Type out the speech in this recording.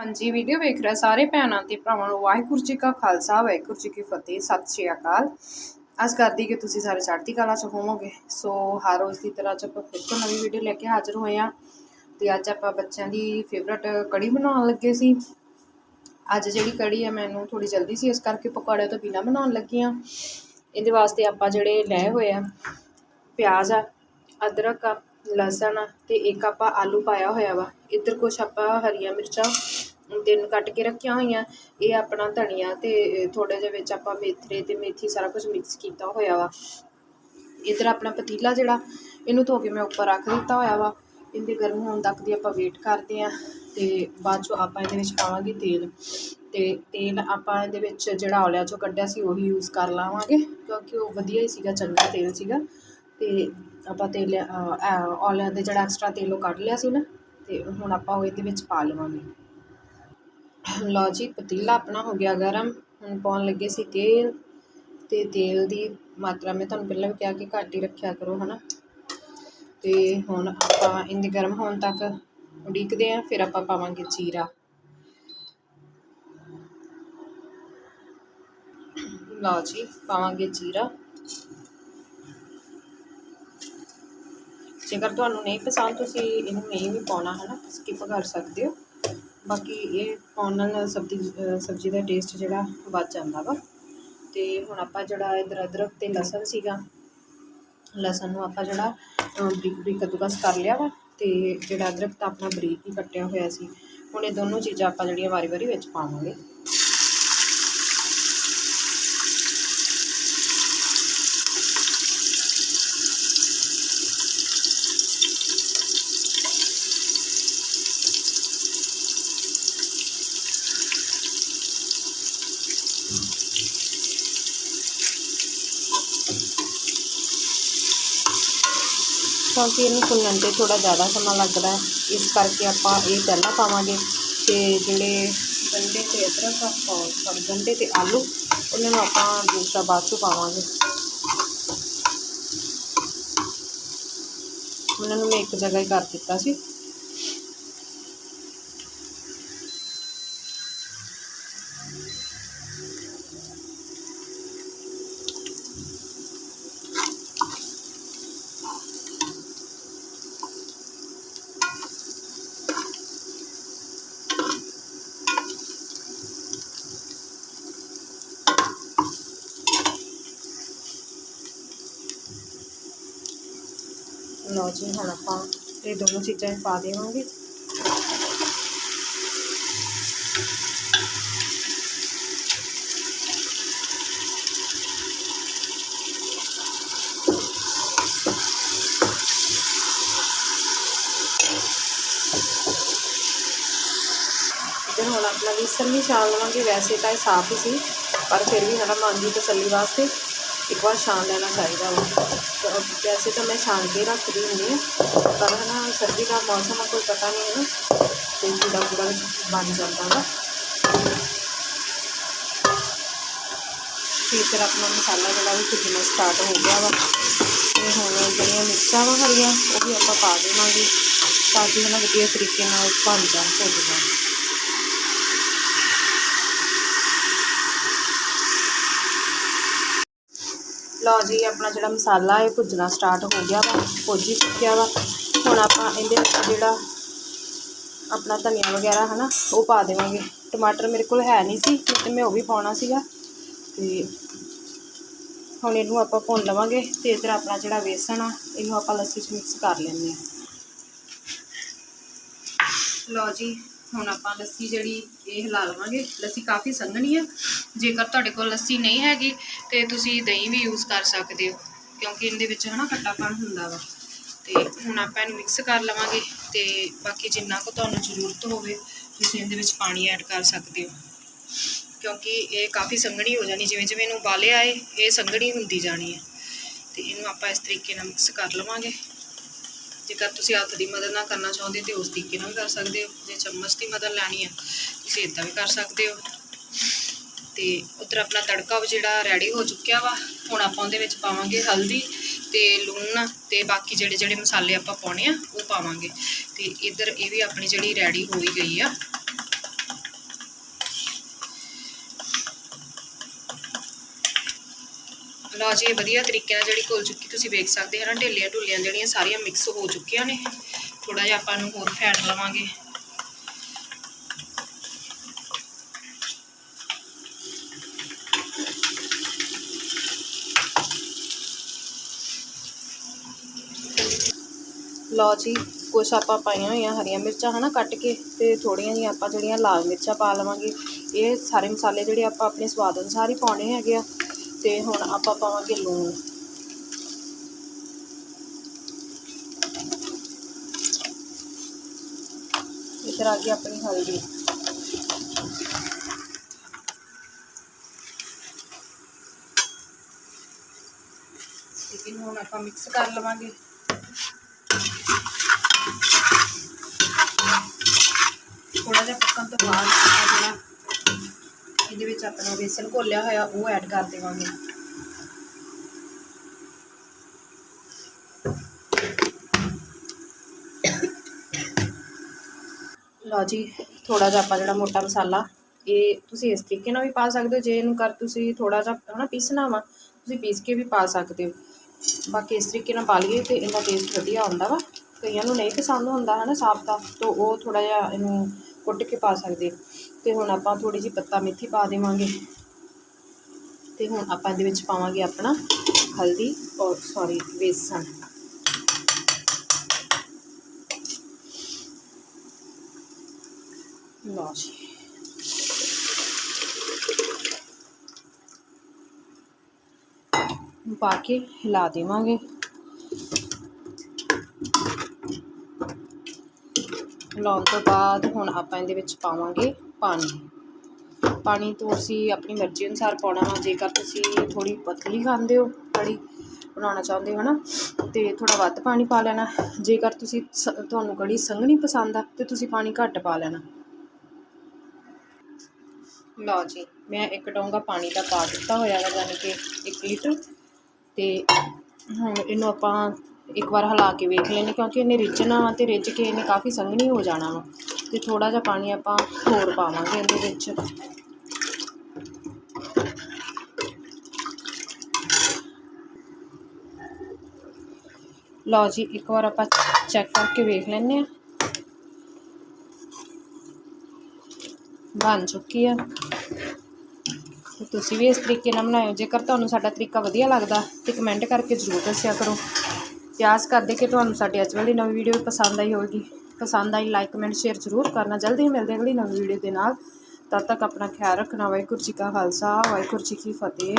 ਹਾਂਜੀ ਵੀਡੀਓ ਵੇਖ ਰਿਹਾ ਸਾਰੇ ਭੈਣਾਂ ਤੇ ਭਰਾਵਾਂ ਨੂੰ ਵਾਹਿਗੁਰੂ ਜੀ ਕਾ ਖਾਲਸਾ, ਵਾਹਿਗੁਰੂ ਜੀ ਕੀ ਫਤਿਹ, ਸਤਿ ਸ਼੍ਰੀ ਅਕਾਲ। ਅੱਜ ਕਰਦੀ ਕਿ ਤੁਸੀਂ ਸਾਰੇ ਚੜ੍ਹਦੀ ਕਲਾ ਚ ਹੋਵੋਗੇ। ਸੋ ਹਰ ਰੋਜ਼ ਦੀ ਤਰ੍ਹਾਂ ਅੱਜ ਆਪਾਂ ਫਿਰ ਤੋਂ ਨਵੀਂ ਵੀਡੀਓ ਲੈ ਕੇ ਹਾਜ਼ਰ ਹੋਏ ਆ ਤੇ ਅੱਜ ਆਪਾਂ ਬੱਚਿਆਂ ਦੀ ਫੇਵਰਟ ਕੜੀ ਬਣਾਉਣ ਲੱਗੇ ਸੀ। ਅੱਜ ਜਿਹੜੀ ਕੜੀ ਆ, ਮੈਨੂੰ ਥੋੜੀ ਜਲਦੀ ਸੀ, ਇਸ ਕਰਕੇ ਪਕੌੜੇ ਤੋਂ ਬਿਨਾ ਬਣਾਉਣ ਲੱਗੀ ਆ ਇਹਦੇ ਵਾਸਤੇ ਆਪਾਂ ਜਿਹੜੇ ਲਏ ਹੋਏ ਆ, ਪਿਆਜ਼ ਆ, ਅਦਰਕ ਆ, ਲਸਣ ਆ, ਤੇ ਇੱਕ ਆਪਾਂ ਆਲੂ ਪਾਇਆ ਹੋਇਆ ਵਾ। ਇੱਧਰ ਕੁਛ ਆਪਾਂ ਹਰੀਆਂ ਮਿਰਚਾਂ ਤਿੰਨ ਕੱਟ ਕੇ ਰੱਖੀਆਂ ਹੋਈਆਂ ਇਹ ਆਪਣਾ ਧਨੀਆ ਤੇ ਥੋੜੇ ਜਿਹੇ ਵਿੱਚ ਆਪਾਂ ਮੇਥਰੇ ਤੇ ਮੇਥੀ ਸਾਰਾ ਕੁਝ ਮਿਕਸ ਕੀਤਾ ਹੋਇਆ ਵਾ। ਇੱਧਰ ਆਪਣਾ ਪਤੀਲਾ ਜਿਹੜਾ ਇਹਨੂੰ ਧੋ ਕੇ ਮੈਂ ਉੱਪਰ ਰੱਖ ਦਿੱਤਾ ਹੋਇਆ ਵਾ। ਇਹਦੇ ਗਰਮ ਹੋਣ ਤੱਕ ਦੀ ਆਪਾਂ ਵੇਟ ਕਰਦੇ ਆ ਤੇ ਬਾਅਦ ਚੋਂ ਆਪਾਂ ਇਹਦੇ ਵਿੱਚ ਪਾਵਾਂਗੇ ਤੇਲ। ਤੇ ਤੇਲ ਆਪਾਂ ਇਹਦੇ ਵਿੱਚ ਜਿਹੜਾ ਔਲਿਆਂ ਚੋਂ ਕੱਢਿਆ ਸੀ ਉਹੀ ਯੂਜ਼ ਕਰ ਲਾਵਾਂਗੇ ਕਿਉਂਕਿ ਉਹ ਵਧੀਆ ਹੀ ਸੀਗਾ ਚੰਗਾ ਤੇਲ ਸੀਗਾ। ਤੇ ਆਪਾਂ ਤੇਲ ਅ, ਅ, ਦੇ ਜਿਹੜਾ ਐਕਸਟਰਾ ਤੇਲ ਉਹ ਕੱਢ ਲਿਆ ਸੀ ਨਾ ਤੇ ਹੁਣ ਆਪਾਂ ਉਹ ਇਹਦੇ ਵਿੱਚ ਪਾ ਲਵਾਂਗੇ। ਲਓ ਜੀ, ਪਤੀਲਾ ਆਪਣਾ ਹੋ ਗਿਆ ਗਰਮ। ਹੁਣ ਪਾਉਣ ਲੱਗੇ ਸੀ ਤੇਲ ਤੇ ਤੇਲ ਦੀ ਮਾਤਰਾ ਮੈਂ ਤੁਹਾਨੂੰ ਪਹਿਲਾਂ ਵੀ ਕਿਹਾ ਕਿ ਘੱਟ ਹੀ ਰੱਖਿਆ ਕਰੋ, ਹਨਾ। ਤੇ ਹੁਣ ਆਪਾਂ ਇਹਦੇ ਗਰਮ ਹੋਣ ਤੱਕ ਉਡੀਕਦੇ ਆਂ ਫਿਰ ਆਪਾਂ ਪਾਵਾਂਗੇ ਜੀਰਾ। ਲਓ ਜੀ, ਪਾਵਾਂਗੇ ਜੀਰਾ। ਜੇਕਰ ਤੁਹਾਨੂੰ ਨਹੀਂ ਪਸੰਦ, ਤੁਸੀਂ ਇਹਨੂੰ ਨਹੀਂ ਵੀ ਪਾਉਣਾ ਹੈ ਨਾ ਸਕਿਪ ਕਰ ਸਕਦੇ ਹੋ। ਬਾਕੀ ਇਹ ਪਾਉਣ ਨਾਲ ਸਬਜ਼ੀ ਸਬਜ਼ੀ ਦਾ ਟੇਸਟ ਜਿਹੜਾ ਵੱਧ ਜਾਂਦਾ ਵਾ। ਤੇ ਹੁਣ ਆਪਾਂ ਜਿਹੜਾ ਇਧਰ ਅਦਰਕ ਤੇ ਲਸਣ ਸੀਗਾ ਲਸਣ ਨੂੰ ਆਪਾਂ ਜਿਹੜਾ ਅ, ਬਰੀਕ ਬਰੀਕ ਕੱਦੂਕਸ ਕਰ ਲਿਆ ਵਾ ਤੇ ਜਿਹੜਾ ਅਦਰਕ ਤਾਂ ਆਪਣਾ ਬਰੀਕ ਹੀ ਕੱਟਿਆ ਹੋਇਆ ਸੀ। ਹੁਣ ਇਹ ਦੋਨੋਂ ਚੀਜ਼ਾਂ ਆਪਾਂ ਜਿਹੜੀਆਂ ਵਾਰੀ-ਵਾਰੀ ਵਿੱਚ ਪਾਵਾਂਗੇ। ਕਿਉਂਕਿ ਇਹਨੂੰ ਭੁੰਨਣ 'ਤੇ ਥੋੜ੍ਹਾ ਜ਼ਿਆਦਾ ਸਮਾਂ ਲੱਗਦਾ ਇਸ ਕਰਕੇ ਆਪਾਂ ਇਹ ਪਹਿਲਾਂ ਪਾਵਾਂਗੇ ਅਤੇ ਜਿਹੜੇ ਗੰਢੇ ਅਤੇ ਅਦਰਕ ਆ ਸੌਰੀ ਗੰਢੇ ਅਤੇ ਆਲੂ, ਉਹਨਾਂ ਨੂੰ ਆਪਾਂ ਦੂਸਰਾ ਬਾਅਦ 'ਚੋਂ ਪਾਵਾਂਗੇ। ਉਹਨਾਂ ਨੂੰ ਮੈਂ ਇੱਕ ਜਗ੍ਹਾ ਹੀ ਕਰ ਦਿੱਤਾ ਸੀ। ਲਓ ਜੀ, ਹੁਣ ਆਪਾਂ ਇਹ ਦੋਨੋਂ ਚੀਜ਼ਾਂ ਪਾ ਦੇਵਾਂਗੇ। ਤੇ ਹੁਣ ਆਪਣਾ ਵੇਸਣ ਵੀ ਛਾਣ ਲਵਾਂਗੇ, ਵੈਸੇ ਤਾਂ ਇਹ ਸਾਫ਼ ਹੀ ਸੀ, ਪਰ ਫਿਰ ਵੀ ਹਨਾ ਮਨ ਦੀ ਤਸੱਲੀ ਵਾਸਤੇ। ਇੱਕ ਵਾਰ ਛਾਣ ਲੈਣਾ ਚਾਹੀਦਾ ਵਾ। ਵੈਸੇ ਤਾਂ ਮੈਂ ਛਾਣ ਕੇ ਰੱਖਦੀ ਹੁੰਦੀ ਹਾਂ, ਪਰ ਹਨਾ ਸਰਦੀ ਦਾ ਮੌਸਮ ਆ, ਕੋਈ ਪਤਾ ਨਹੀਂ ਹੈ ਨਾ ਤੇ ਕੂੜਾ ਕੂੜਾ ਬਣ ਜਾਂਦਾ ਵਾ। ਤੇ ਫਿਰ ਆਪਣਾ ਮਸਾਲਾ ਜਿਹੜਾ ਵੀ ਭੁੱਜਣਾ ਸਟਾਰਟ ਹੋ ਗਿਆ ਵਾ, ਤੇ ਹੁਣ ਜਿਹੜੀਆਂ ਮਿਰਚਾਂ ਵਾ ਹਰੀਆਂ, ਉਹ ਵੀ ਆਪਾਂ ਪਾ ਦੇਵਾਂਗੇ, ਤਾਂ ਕਿ ਹਨਾ ਵਧੀਆ ਤਰੀਕੇ ਨਾਲ ਬਣ ਜਾਣ ਭੁੱਜ ਜਾਣ। ਲਓ ਜੀ, ਆਪਣਾ ਜਿਹੜਾ ਮਸਾਲਾ ਹੈ ਭੁੱਜਣਾ ਸਟਾਰਟ ਹੋ ਗਿਆ ਵਾ, ਭੁੱਜ ਹੀ ਚੁੱਕਿਆ ਵਾ। ਹੁਣ ਆਪਾਂ ਇਹਦੇ ਵਿੱਚ ਜਿਹੜਾ ਆਪਣਾ ਧਨੀਆ ਵਗੈਰਾ ਹਨਾ, ਉਹ ਪਾ ਦੇਵਾਂਗੇ। ਟਮਾਟਰ ਮੇਰੇ ਕੋਲ ਹੈ ਨਹੀਂ ਸੀ, ਤੇ ਮੈਂ ਉਹ ਵੀ ਪਾਉਣਾ ਸੀਗਾ। ਤੇ ਹੁਣ ਇਹਨੂੰ ਆਪਾਂ ਭੁੰਨ ਲਵਾਂਗੇ ਤੇ ਇਧਰ ਆਪਣਾ ਜਿਹੜਾ ਵੇਸਣ ਆ, ਇਹਨੂੰ ਆਪਾਂ ਲੱਸੀ 'ਚ ਮਿਕਸ ਕਰ ਲੈਂਦੇ ਹਾਂ। ਲਓ ਜੀ, ਹੁਣ ਆਪਾਂ ਲੱਸੀ ਜਿਹੜੀ ਇਹ ਹਿਲਾ ਲਵਾਂਗੇ। ਲੱਸੀ ਕਾਫੀ ਸੰਘਣੀ ਆ। ਜੇਕਰ ਤੁਹਾਡੇ ਕੋਲ ਲੱਸੀ ਨਹੀਂ ਹੈਗੀ ਤੇ ਤੁਸੀਂ ਦਹੀਂ ਵੀ ਯੂਜ਼ ਕਰ ਸਕਦੇ ਹੋ, ਕਿਉਂਕਿ ਇਹਦੇ ਵਿੱਚ ਹਨਾ ਖੱਟਾਪਣ ਹੁੰਦਾ ਵਾ। ਤੇ ਹੁਣ ਆਪਾਂ ਇਹਨੂੰ ਮਿਕਸ ਕਰ ਲਵਾਂਗੇ ਤੇ ਬਾਕੀ ਜਿੰਨਾ ਕੁ ਤੁਹਾਨੂੰ ਜ਼ਰੂਰਤ ਹੋਵੇ, ਤੁਸੀਂ ਇਹਦੇ ਵਿੱਚ ਪਾਣੀ ਐਡ ਕਰ ਸਕਦੇ ਹੋ। ਕਿਉਂਕਿ ਇਹ ਕਾਫੀ ਸੰਘਣੀ ਹੋ ਜਾਣੀ, ਜਿਵੇਂ ਜਿਵੇਂ ਇਹਨੂੰ ਉਬਾਲਿਆ ਆਏ, ਇਹ ਸੰਘਣੀ ਹੁੰਦੀ ਜਾਣੀ ਹੈ। ਤੇ ਇਹਨੂੰ ਆਪਾਂ ਇਸ ਤਰੀਕੇ ਨਾਲ ਮਿਕਸ ਕਰ ਲਵਾਂਗੇ। ਜੇਕਰ ਤੁਸੀਂ ਹੱਥ ਦੀ ਮਦਦ ਨਾਲ ਕਰਨਾ ਚਾਹੁੰਦੇ ਤੇ ਉਸ ਤਰੀਕੇ ਨਾਲ ਵੀ ਕਰ ਸਕਦੇ ਹੋ। ਜੇ ਚਮਚ ਦੀ ਮਦਦ ਲੈਣੀ ਆ ਤੁਸੀਂ ਇਦਾਂ ਵੀ ਕਰ ਸਕਦੇ ਹੋ। ਤੇ ਉਧਰ ਆਪਣਾ ਤੜਕਾ ਉਹ ਜਿਹੜਾ ਰੈਡੀ ਹੋ ਚੁੱਕਿਆ ਵਾ, ਹੁਣ ਆਪਾਂ ਉਹਦੇ ਵਿੱਚ ਪਾਵਾਂਗੇ ਹਲਦੀ ਤੇ ਲੂਣ ਤੇ ਬਾਕੀ ਜਿਹੜੇ ਜਿਹੜੇ ਮਸਾਲੇ ਆਪਾਂ ਪਾਉਣੇ ਆ, ਉਹ ਪਾਵਾਂਗੇ। ਤੇ ਇਧਰ ਇਹ ਵੀ ਆਪਣੀ ਜਿਹੜੀ ਰੈਡੀ ਹੋਈ ਗਈ ਆ। ਲਓ ਜੀ ਵਧੀਆ ਤਰੀਕੇ ਨਾਲ ਜਿਹੜੀ ਘੁਲ ਚੁੱਕੀ ਤੁਸੀਂ ਵੇਖ ਸਕਦੇ ਹੋ ਨਾ ਢੇਲੀਆਂ ਢੁੱਲੀਆਂ ਜਿਹੜੀਆਂ ਸਾਰੀਆਂ ਮਿਕਸ ਹੋ ਚੁੱਕੀਆਂ ਨੇ। ਥੋੜਾ ਜਿਹਾ ਆਪਾਂ ਨੂੰ ਹੋਰ ਫੈਟ ਲਵਾਂਗੇ। ਲਓ ਜੀ, ਕੁਛ ਆਪਾਂ ਪਾਈਆਂ ਹੋਈਆਂ ਹਰੀਆਂ ਮਿਰਚਾਂ, ਹਨਾ, ਕੱਟ ਕੇ ਤੇ ਥੋੜੀਆਂ ਜਿਹੀਆਂ ਆਪਾਂ ਜਿਹੜੀਆਂ ਲਾਲ ਮਿਰਚਾਂ ਪਾ ਲਵਾਂਗੇ। ਇਹ ਸਾਰੇ ਮਸਾਲੇ ਜਿਹੜੇ ਆਪਾਂ ਆਪਣੇ ਸਵਾਦ ਅਨੁਸਾਰ ਹੀ ਪਾਉਣੇ ਹੈਗੇ ਆ। ਤੇ ਹੁਣ ਆਪਾਂ ਪਾਵਾਂਗੇ ਲੂਣ। ਇੱਧਰ ਆ ਗਈ ਆਪਣੀ ਹਲਦੀ। ਲੇਕਿਨ ਹੁਣ ਆਪਾਂ ਮਿਕਸ ਕਰ ਲਵਾਂਗੇ। ਥੋੜਾ ਜਿਹਾ ਪੱਕਣ ਤੋਂ ਬਾਅਦ ਆਪਾਂ ਜਿਹੜਾ ਇਹਦੇ ਵਿੱਚ ਆਪਣਾ ਬੇਸਨ ਘੋਲਿਆ ਹੋਇਆ, ਉਹ ਐਡ ਕਰ ਦੇਵਾਂਗੇ। ਲਓ ਜੀ ਥੋੜਾ ਜਿਹਾ ਆਪਾਂ ਜਿਹੜਾ ਮੋਟਾ ਮਸਾਲਾ, ਇਹ ਤੁਸੀਂ ਇਸ ਤਰੀਕੇ ਨਾਲ ਵੀ ਪਾ ਸਕਦੇ ਹੋ, ਜੇ ਇਹਨੂੰ ਕਰ ਤੁਸੀਂ ਥੋੜਾ ਜਿਹਾ ਹਨਾ ਪੀਸਣਾ ਵਾ, ਤੁਸੀਂ ਪੀਸ ਕੇ ਵੀ ਪਾ ਸਕਦੇ ਹੋ। ਬਾਕੀ ਇਸ ਤਰੀਕੇ ਨਾਲ ਪਾ ਲਈਏ ਤੇ ਇਹਦਾ ਟੇਸਟ ਵਧੀਆ ਆਉਂਦਾ ਵਾ। ਕਈਆਂ ਨੂੰ ਨਹੀਂ ਪਸੰਦ ਹੁੰਦਾ ਹਨਾ ਸਾਬਤਾ, ਤਾਂ ਉਹ ਥੋੜਾ ਜਿਹਾ ਇਹਨੂੰ ਕੁੱਟ ਕੇ ਪਾ ਸਕਦੇ ਤੇ ਹੁਣ ਆਪਾਂ ਥੋੜੀ ਜਿਹੀ ਪੱਤਾ ਮੇਥੀ ਪਾ ਦੇਵਾਂਗੇ। ਤੇ ਹੁਣ ਆਪਾਂ ਇਹਦੇ ਵਿੱਚ ਪਾਵਾਂਗੇ ਆਪਣਾ ਹਲਦੀ ਔਰ ਸੌਰੀ ਬੇਸਨ ਲਓ ਜੀ। ਪਾ ਕੇ ਹਿਲਾ ਦੇਵਾਂਗੇ। ਲਾਉਣ ਤੋਂ ਬਾਅਦ ਹੁਣ ਆਪਾਂ ਇਹਦੇ ਵਿੱਚ ਪਾਵਾਂਗੇ ਪਾਣੀ। ਪਾਣੀ ਤੋਂ ਅਸੀਂ ਆਪਣੀ ਮਰਜ਼ੀ ਅਨੁਸਾਰ ਪਾਉਣਾ ਵਾ ਜੇਕਰ ਤੁਸੀਂ ਥੋੜੀ ਪਤਲੀ ਖਾਂਦੇ ਹੋ, ਕੜੀ ਬਣਾਉਣਾ ਚਾਹੁੰਦੇ ਹੋ ਨਾ, ਤੇ ਥੋੜਾ ਵੱਧ ਪਾਣੀ ਪਾ ਲੈਣਾ। ਜੇਕਰ ਤੁਸੀਂ ਸ- ਤੁਹਾਨੂੰ ਕੜੀ ਸੰਘਣੀ ਪਸੰਦ ਆ, ਤੇ ਤੁਸੀਂ ਪਾਣੀ ਘੱਟ ਪਾ ਲੈਣਾ। ਲਓ ਜੀ, ਮੈਂ ਇੱਕ ਡੋਂਗਾ ਪਾਣੀ ਦਾ ਪਾ ਦਿੱਤਾ ਹੋਇਆ ਹੈ ਯਾਨੀ ਕਿ 1 ਲੀਟਰ। ਤੇ ਹੁਣ ਇਹਨੂੰ ਆਪਾਂ ਇੱਕ ਵਾਰ ਹਿਲਾ ਕੇ ਵੇਖ ਲੈਣੇ ਕਿਉਂਕਿ ਇਹਨੇ ਰਿੱਝਣਾ ਵਾ ਅਤੇ ਰਿੱਝ ਕੇ ਇਹਨੇ ਕਾਫੀ ਸੰਘਣੀ ਹੋ ਜਾਣਾ ਵਾ ਅਤੇ ਥੋੜ੍ਹਾ ਜਿਹਾ ਪਾਣੀ ਆਪਾਂ ਹੋਰ ਪਾਵਾਂਗੇ ਇਹਦੇ ਵਿੱਚ। ਲਓ ਜੀ, ਇੱਕ ਵਾਰ ਆਪਾਂ ਚੈੱਕ ਕਰਕੇ ਵੇਖ ਲੈਂਦੇ ਆ ਬਣ ਚੁੱਕੀ ਆ। ਤੁਸੀਂ ਵੀ ਇਸ ਤਰੀਕੇ ਨਾਲ ਬਣਾਇਓ, ਜੇਕਰ ਤੁਹਾਨੂੰ ਸਾਡਾ ਤਰੀਕਾ ਵਧੀਆ ਲੱਗਦਾ ਤੇ ਕਮੈਂਟ ਕਰਕੇ ਜ਼ਰੂਰ ਦੱਸਿਆ ਕਰੋ। ਤੇ ਆਸ ਕਰਦੇ ਕਿ ਤੁਹਾਨੂੰ ਸਾਡੀ ਅੱਜ ਵਾਲੀ ਨਵੀਂ ਵੀਡੀਓ ਪਸੰਦ ਆਈ ਹੋਵੇਗੀ। ਪਸੰਦ ਆਈ ਲਾਈਕ ਕਮੈਂਟ ਸ਼ੇਅਰ ਜ਼ਰੂਰ ਕਰਨਾ। ਜਲਦੀ ਹੀ ਮਿਲਦੇ ਅਗਲੀ ਨਵੀਂ ਵੀਡੀਓ ਦੇ ਨਾਲ। ਤਦ ਤੱਕ ਆਪਣਾ ਖਿਆਲ ਰੱਖਣਾ। ਵਾਹਿਗੁਰੂ ਜੀ ਕਾ ਖਾਲਸਾ, ਵਾਹਿਗੁਰੂ ਜੀ ਕੀ ਫਤਿਹ।